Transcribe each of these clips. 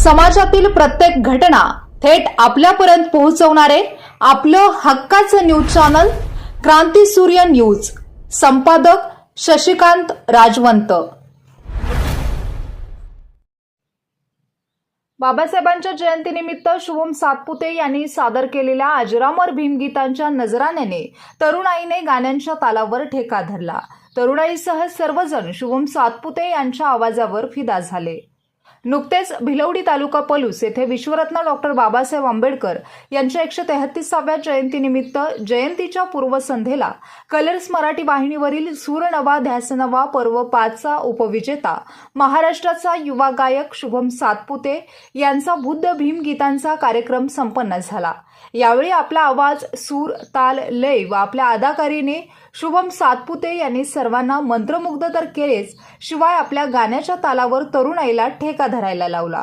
समाजातील प्रत्येक घटना थेट आपल्यापर्यंत पोहोचवणारे आपलं हक्काचं न्यूज चॅनल क्रांती सूर्य न्यूज. संपादक शशिकांत राजवंत. बाबासाहेबांच्या जयंतीनिमित्त शुभम सातपुते यांनी सादर केलेल्या अजरामर भीमगीतांच्या नजराण्याने तरुणाईने गाण्यांच्या तालावर ठेका धरला. तरुणाईसह सर्वजण शुभम सातपुते यांच्या आवाजावर फिदा झाले. नुकतेच भिलवडी तालुका पलूस येथे विश्वरत्न डॉक्टर बाबासाहेब आंबेडकर यांच्या एकशे तेहतीसाव्या जयंतीनिमित्त जयंतीच्या पूर्वसंध्येला कलर्स मराठी वाहिनीवरील सूरनवा ध्यासनवा पर्व पाचचा उपविजेता महाराष्ट्राचा युवा गायक शुभम सातपुते यांचा बुद्ध भीम गीतांचा कार्यक्रम संपन्न झाला. यावेळी आपला आवाज सूर ताल लय व आपल्या अदाकारीने शुभम सातपुते यांनी सर्वांना मंत्रमुग्ध तर केलेच शिवाय आपल्या गाण्याच्या तालावर तरुणाईला ठेका धरायला लावला.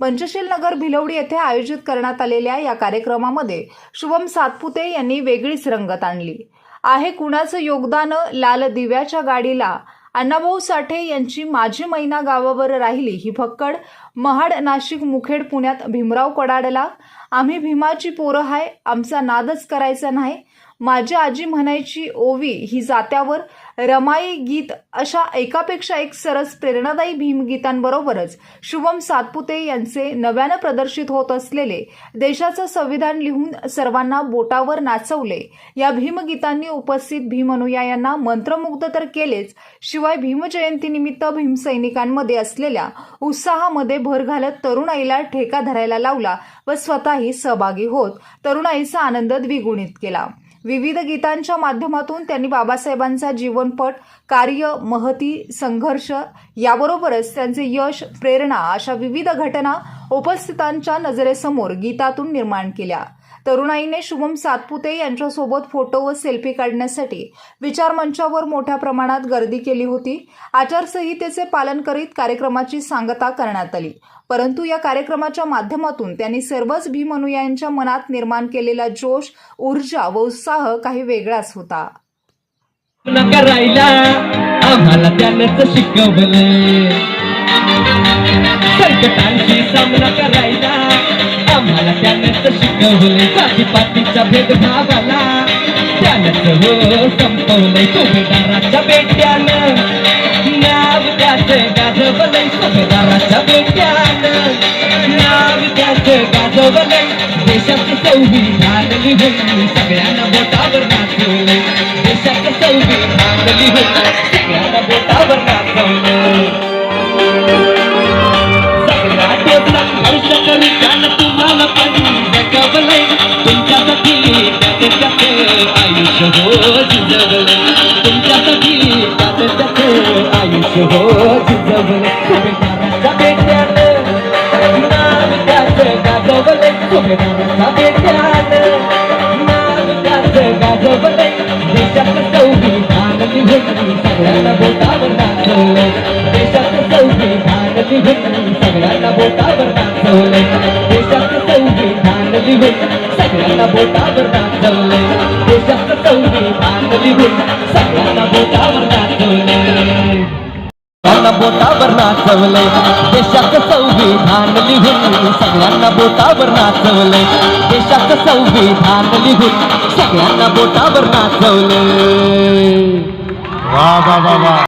पंचशील नगर भिलवडी येथे आयोजित करण्यात आलेल्या या कार्यक्रमामध्ये शुभम सातपुते यांनी वेगळीच रंगत आणली. आहे कुणाचं योगदान? लाल दिव्याच्या गाडीला. अण्णाभाऊ साठे यांची माझी मैना गावावर राहिली ही फक्कड. महाड नाशिक मुखेड पुण्यात भीमराव कडाडला. आम्ही भीमाची पोरं हाय आमचा नादच करायचा नाही. माझी आजी म्हणायची ओवी ही जात्यावर रमाई गीत अशा एकापेक्षा एक सरस प्रेरणादायी भीमगीतांबरोबरच शुभम सातपुते यांचे नव्यानं प्रदर्शित होत असलेले देशाचं संविधान लिहून सर्वांना बोटावर नाचवले. या भीमगीतांनी उपस्थित भीमनुयायांना मंत्रमुग्ध तर केलेच शिवाय भीमजयंतीनिमित्त भीमसैनिकांमध्ये असलेल्या उत्साहामध्ये भर घालत तरुणाईला ठेका धरायला लावला व स्वतःही सहभागी होत तरुणाईचा आनंद द्विगुणित केला. विविध गीतांच्या माध्यमातून त्यांनी बाबासाहेबांचा जीवनपट कार्य महती संघर्ष याबरोबरच त्यांचे यश प्रेरणा अशा विविध घटना उपस्थितांच्या नजरेसमोर गीतातून निर्माण केल्या. तरुणाईने शुभम सातपुते यांच्यासोबत फोटो व सेल्फी काढण्यासाठी विचार मंचावर मोठ्या प्रमाणात गर्दी केली होती. आचारसंहितेचे पालन करीत कार्यक्रमाची सांगता करण्यात आली. परंतु या कार्यक्रमाच्या माध्यमातून त्यांनी सर्वच भीमनुयांच्या मनात निर्माण केलेला जोश ऊर्जा व उत्साह काही वेगळाच होता. न करायला त्यानंच शिकवले जाती पातीचा भेदभाव आला त्यानंच हो संपवलंय सुभेदाराच्या बेट्यानं. नाव त्याचं गाजवलंय सुभेदाराच्या बेट्यानं. नाव त्याचं गाजवलंय. देशाचं संविधान लिहून सगळ्यांना बोटावर नाचवलंय. देशाचं संविधान लिहून सगळ्यांना बोटावर नाचवलं सगळ्या देशात हर्ष करू त्यानं तुम्हाला पाणी जगवलंय. तुमच्यासाठी त्याचं आयुष्य हो जिजवलंय तुमच्यासाठी त्याचं त्याचं आयुष्य हो जिजवलंय सुभेदाराच्या बेट्यानं? सगळ्यांना बोटावर नाचवलंय देशाचं संविधान लिहून सगळ्यांना बोटावर नाचवलंय सगळ्यांना बोटावर नाचवलंय देशाचं संविधान लिहून सगळ्यांना बोटावर नाचवलंय देशाचं संविधान लिहून सगळ्यांना बोटावर नाचवलंय वा वा वा वा